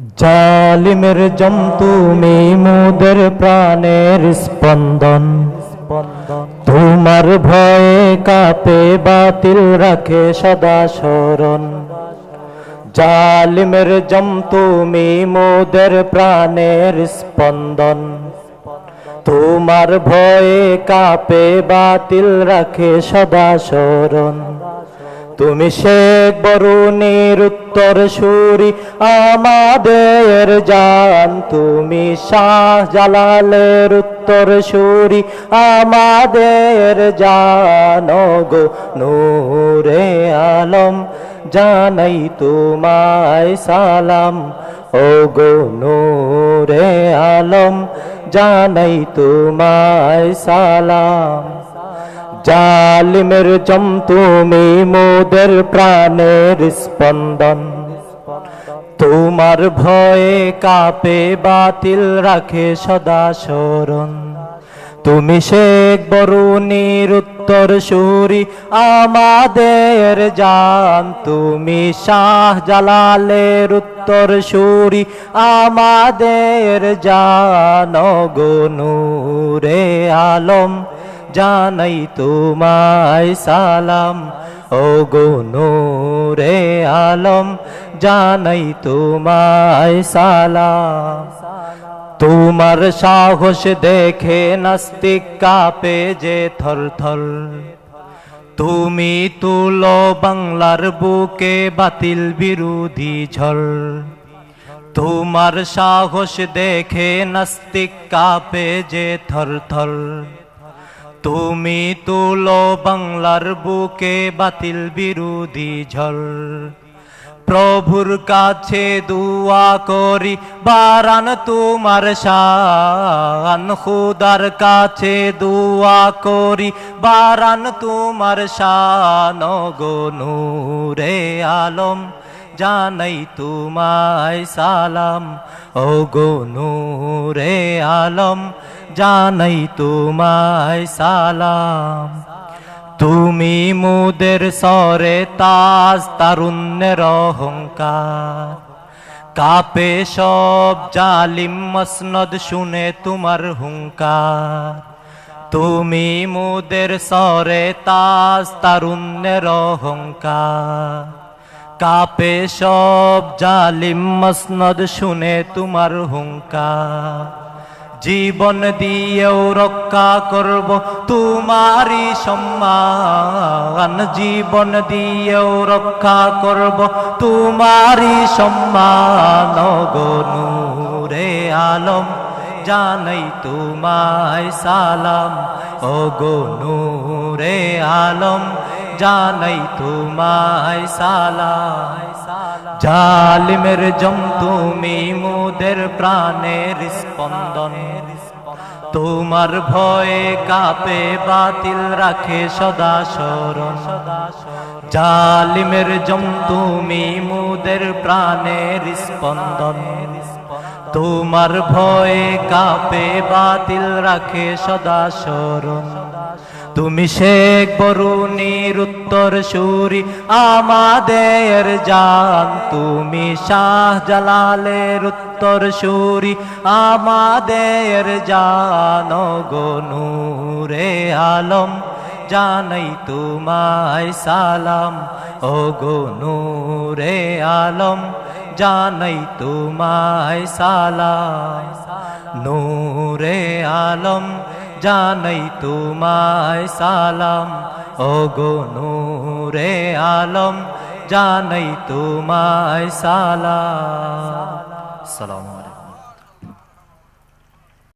জালিমের জমতুমি মোদের প্রাণের স্পন্দন। তোমার ভয়ে কাপে, বাতিল রাখে সদা স্মরণ। জালিমের জমতুমি মোদের প্রাণের স্পন্দন। তোমার ভয়ে কাপে, বাতিল রাখে সদা স্মরণ। তুমি শেখ বরুণের উত্তর সুরি, আমাদের জান। তুমি শাহ জালালের উত্তর সুরি, আমাদের জান। গো নূরে আলম, জানাই তোমায় সালাম। ও গো নূরে আলম, জানাই তোমায় সালাম। জালিমের জম তুমি মোদের প্রাণের স্পন্দন। তোমার ভয়ে কাপে, বাতিল রাখে সদা স্মরণ। তুমি শেখ বরুণীর উত্তর সুরি আমাদের জান। তুমি শাহ জালালের উত্তর সুরি আমাদের জান। গো নূরে আলম জানাই তোমায় সালাম। ও গো নূরে আলম, জানাই তোমায় সালাম। তোমার সাহস দেখে নাস্তিক কাপে যে থর থর। তুমি তুলো বাংলার বুকে বাতিল বিরোধী ঝড়। তোমার সাহস দেখে নাস্তিক কাপে যে থর থর। তুমি তুলো বাংলার বুকে বাতিল বিরোধী ঝড়। প্রভুর কাছে দুয়া করি, বারান তোমার শান। খুদার কাছে দুয়া করি, বারান তোমার শান। গো নূরে আলম, জানাই তোমায় সালাম। ও গো নূরে আলম জানাই তোমায় সালাম। তুমি মুদের সরে তাজ তারুণ্যের অহংকার। কাপে সব জালিম মসনদ শুনে তোমার হুঙ্কার। তুমি মুদের সরে তাজ তারুণ্যের অহংকার। কাপে সব জালিম মসনদ শুনে তোমার হুঙ্কার। জীবন দিয়েও রক্ষা করব তোমারি সম্মান। জীবন দিয়েও রক্ষা করব তোমারি সম্মান। গো নূরে আলম, জানাই তোমায় সালাম। ও গো নূরে আলম জানাই তোমায় সালাম। জালিমের জম তুমি মুদের প্রাণের স্পন্দন। তোমার ভয়ে কাপে বাতিল রাখে সদা স্মরণ। জালিমের জম তুমি মুদের প্রাণের স্পন্দন। তোমার ভয়ে কাপে বাতিল রাখে সদা স্মরণ। তুমি শেখ বরুণীর উত্তর সুরি, আমাদের জান। তুমি শাহ জালালের উত্তর সুরি, আমাদের জান গো নূরে আলম। জানাই তোমায় সালাম, ও গো নূরে আলম। জানাই তোমায় সালাম, নূরে আলম। জানাই তোমায় সালাম। ও নূরে আলম জানাই তোমায় সালাম। সালাম